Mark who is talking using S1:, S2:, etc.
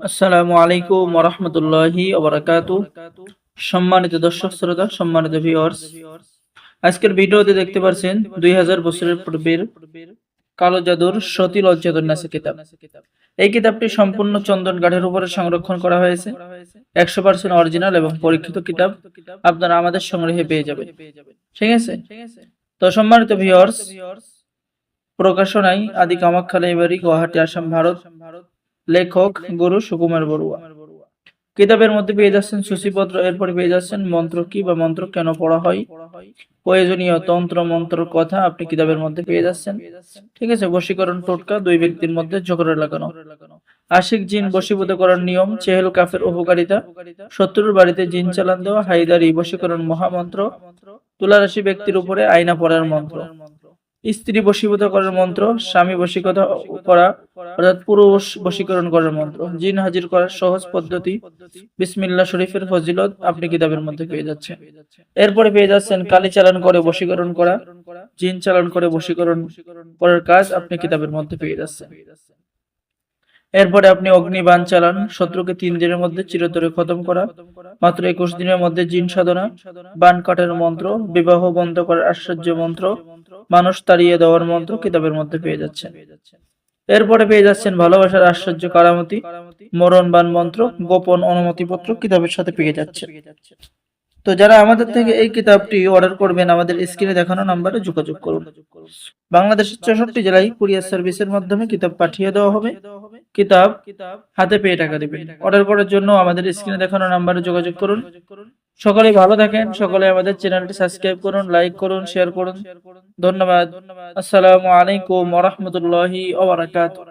S1: আসসালামু আলাইকুম ওরহমতুল্লাহি ওবরাকাত। সম্মানিত দর্শক শ্রোতা, সম্মানিত ভিউয়ার্স আজকের ভিডিওতে দেখতে পাচ্ছেন দুই হাজার বছরের পূর্বের কালো জাদুর কিতাব। এই কিতাবটি সম্পূর্ণ চন্দন কাঠের উপরে সংরক্ষণ করা হয়েছে। একশো পার্সেন্ট অরিজিনাল এবং পরীক্ষিত কিতাব আপনারা আমাদের সংগ্রহে পেয়ে যাবেন। ঠিক আছে? তো সম্মানিত ভিউয়ার্স প্রকাশনায় আদি কামাখ্যা গুয়াহাটি, আসাম, ভারত লেখক গুরু সুকুমার বড়ুয়া। কিতাবের মধ্যে পেয়ে যাচ্ছেন সূচিপত্র এরপরে পেয়ে যাচ্ছেন মন্ত্র কি বা মন্ত্র কেন পড়া হয়? প্রয়োজনীয় তন্ত্র মন্ত্র কথা আপনি কিতাবের মধ্যে পেয়ে যাচ্ছেন। ঠিক আছে বশীকরণ টোটকা দুই ব্যক্তির মধ্যে জোকরে লাগানো। আশিক জিন বশীভূত করার নিয়ম চেহেল কাফের উপকারিতা। শত্রুর বাড়িতে জিন চালান দেওয়া হাইদারি বশীকরণ মহামন্ত্র। তুলারাশি ব্যক্তির উপরে আয়না পড়ার মন্ত্র। স্ত্রী বশীভূত করার মন্ত্র, স্বামী বশীকত করা, অর্থাৎ পুরুষ বশীকরণ করার মন্ত্র। জিন হাজির করার সহজ পদ্ধতি, বিসমিল্লাহ শরীফের ফজিলত আপনি কিতাবের মধ্যে পেয়ে যাচ্ছেন। এরপরে পেয়ে যাচ্ছেন কালি চালান করে বশীকরণ করা, জিন চালান করে বশীকরণ করার কাজ আপনি কিতাবের মধ্যে পেয়ে যাচ্ছেন। এরপরে আপনি অগ্নিবাণ চালান, শত্রুকে তিন দিনের মধ্যে চিরতরে খতম করা, মাত্র একুশ দিনের মধ্যে জিন সাধনা, বান কাটার মন্ত্র, বিবাহ বন্ধ করার আশ্চর্য মন্ত্র মানুষ তাড়িয়ে দেওয়ার মন্ত্র কিতাবের মধ্যে পেয়ে যাচ্ছেন। এরপরে পেয়ে যাচ্ছেন ভালোবাসার আশ্চর্য কারামতি মরণ বান মন্ত্র, গোপন অনুমতিপত্র কিতাবের সাথে পেয়ে যাচ্ছে তো যারা আমাদের থেকে এই কিতাবটি অর্ডার করবেন, আমাদের স্ক্রিনে দেখানো নাম্বারে যোগাযোগ করুন। বাংলাদেশের চৌষট্টি জেলায় কুরিয়ার সার্ভিসের মাধ্যমে কিতাব পাঠিয়ে দেওয়া হবে। কিতাব হাতে পেয়ে টাকা দিবেন। অর্ডার করার জন্য আমাদের স্ক্রিনে দেখানো নাম্বারে যোগাযোগ করুন। সকলে ভালো থাকেন সকলে আমাদের চ্যানেলটি সাবস্ক্রাইব করুন লাইক করুন শেয়ার করুন। ধন্যবাদ। আসসালামু আলাইকুম ওয়া রাহমাতুল্লাহি ওয়া বারাকাতুহু।